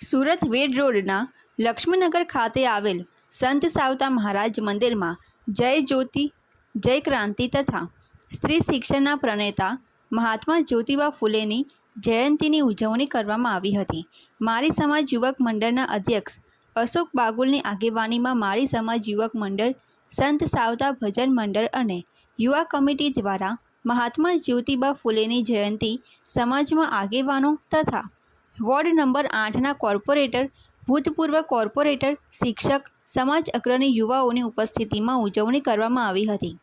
સુરત વેડ રોડના લક્ષ્મીનગર ખાતે આવેલ સંત સાવતા મહારાજ મંદિરમાં જય જ્યોતિ, જય ક્રાંતિ તથા સ્ત્રી શિક્ષણના પ્રણેતા મહાત્મા જ્યોતિબા ફૂલેની જયંતીની ઉજવણી કરવામાં આવી હતી. મારી સમાજ યુવક મંડળના અધ્યક્ષ અશોક બાગુલની આગેવાનીમાં મારી સમાજ યુવક મંડળ, સંત સાવતા ભજન મંડળ અને યુવા કમિટી દ્વારા મહાત્મા જ્યોતિબા ફૂલેની જયંતી સમાજમાં આગેવાનો તથા વોર્ડ નંબર આઠના કોર્પોરેટર, ભૂતપૂર્વ કોર્પોરેટર, શિક્ષક, સમાજ અગ્રણી યુવાઓની ઉપસ્થિતિમાં ઉજવણી કરવામાં આવી હતી.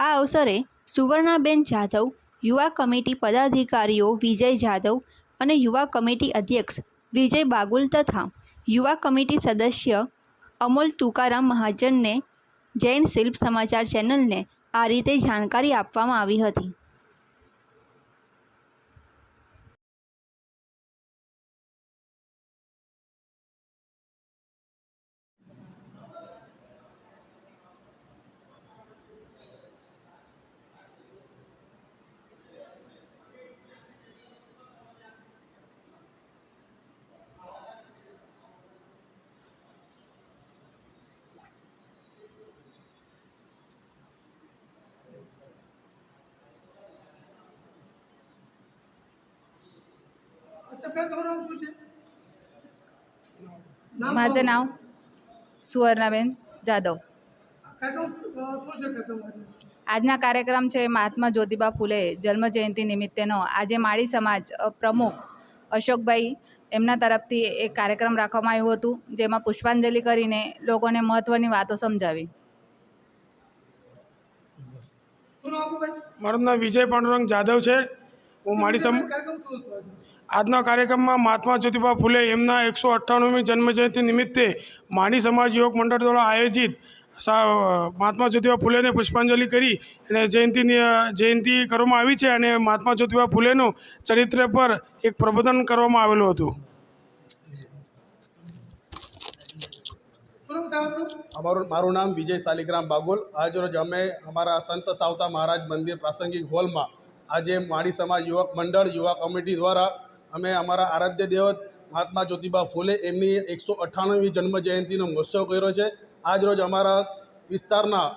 આ અવસરે સુવર્ણાબેન જાધવ, યુવા કમિટી પદાધિકારીઓ વિજય જાધવ અને યુવા કમિટી અધ્યક્ષ વિજય બાગુલ તથા યુવા કમિટી સદસ્ય અમોલ તુકારામ મહાજનને જૈન શિલ્પ સમાચાર ચેનલને આ રીતે જાણકારી આપવામાં આવી હતી. माझं કહો. नाव સુવર્ણાબેન જાદવ કાર્યક્રમ અ, શું છે કાર્યક્રમ આજે? આજના કાર્યક્રમ છે મહાત્મા જ્યોતિબા ફૂલે જન્મ જયંતિ નિમિત્તેનો આજે માળી સમાજ અ, પ્રમુખ અશોકભાઈ એમના તરફથી એક કાર્યક્રમ રાખવામાં આવ્યું હતું જેમાં પુષ્પાંજલિ કરીને લોકોને મહત્ત્વની વાતો સમજાવી શું નામ આપનું ભાઈ મારું નામ વિજય પાંડુરંગ જાદવ છે હું મારી સમ આજના કાર્યક્રમમાં મહાત્મા જ્યોતિબા ફુલે એમના એકસો અઠ્ઠાણુંમી જન્મજયંતિ નિમિત્તે માણી સમાજ યુવક મંડળ દ્વારા આયોજિત મહાત્મા જ્યોતિબા ફુલેને પુષ્પાંજલિ કરી અને જયંતિની, જયંતિ કરવામાં આવી છે અને મહાત્મા જ્યોતિબા ફુલેનું ચરિત્ર પર એક પ્રબોધન કરવામાં આવેલું હતું. અમારું, મારું નામ વિજય શાલિગ્રામ બાગુલ. આજરોજ અમે અમારા સંત સાવતા મહારાજ મંદિર પ્રાસંગિક હોલમાં આજે માળી સમાજ યુવક મંડળ યુવા કમિટી દ્વારા અમે અમારા આરાધ્ય દેવત મહાત્મા જ્યોતિબા ફૂલે એમની એકસો અઠ્ઠાણુંમી જન્મ જયંતિનો મહોત્સવ કર્યો છે. આજરોજ અમારા વિસ્તારના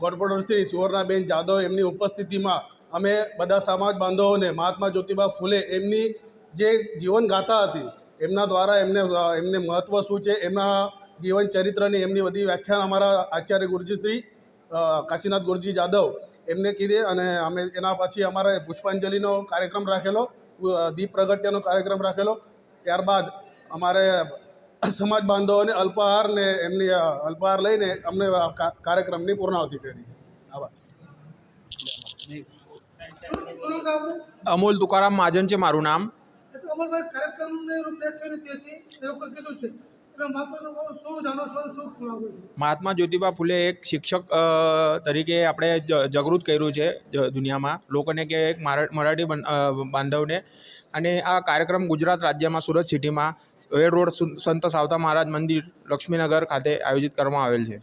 કોર્પોરેટર શ્રી સુવર્ણાબેન જાદવ એમની ઉપસ્થિતિમાં અમે બધા સમાજ બાંધવોને મહાત્મા જ્યોતિબા ફૂલે એમની જે જીવન ગાથા હતી, એમના દ્વારા એમને એમને મહત્ત્વ શું છે, એમના જીવન ચરિત્રની એમની બધી વ્યાખ્યાન અમારા આચાર્ય ગુરુજી શ્રી કાશીનાથ ગુરુજી જાદવ એમને કીધી અને અમે એના પછી અમારે પુષ્પાંજલિનો કાર્યક્રમ રાખેલો. દીપ પ્રગટ્યનો કાર્યક્રમ રાખેલો. ત્યારબાદ અમારે સમાજ બાંધવોને અલ્પાહારને એમની અલ્પાહાર લઈને અમને કાર્યક્રમની પૂર્ણાવતી કરી. આભાર અમૂલ તુકારામ મહાજન છે મારું નામ. તો રૂપરેખ કીધું છે. મહાત્મા જ્યોતિબા ફૂલે એક શિક્ષક તરીકે આપણે જાગૃત કર્યું છે દુનિયામાં. લોકોને કે એક મરાઠી બાંધવને. અને આ કાર્યક્રમ ગુજરાત રાજ્યમાં સુરત સિટીમાં વેડ રોડ સંત સાવતા મહારાજ મંદિર, લક્ષ્મીનગર ખાતે આયોજિત કરવામાં આવેલ છે.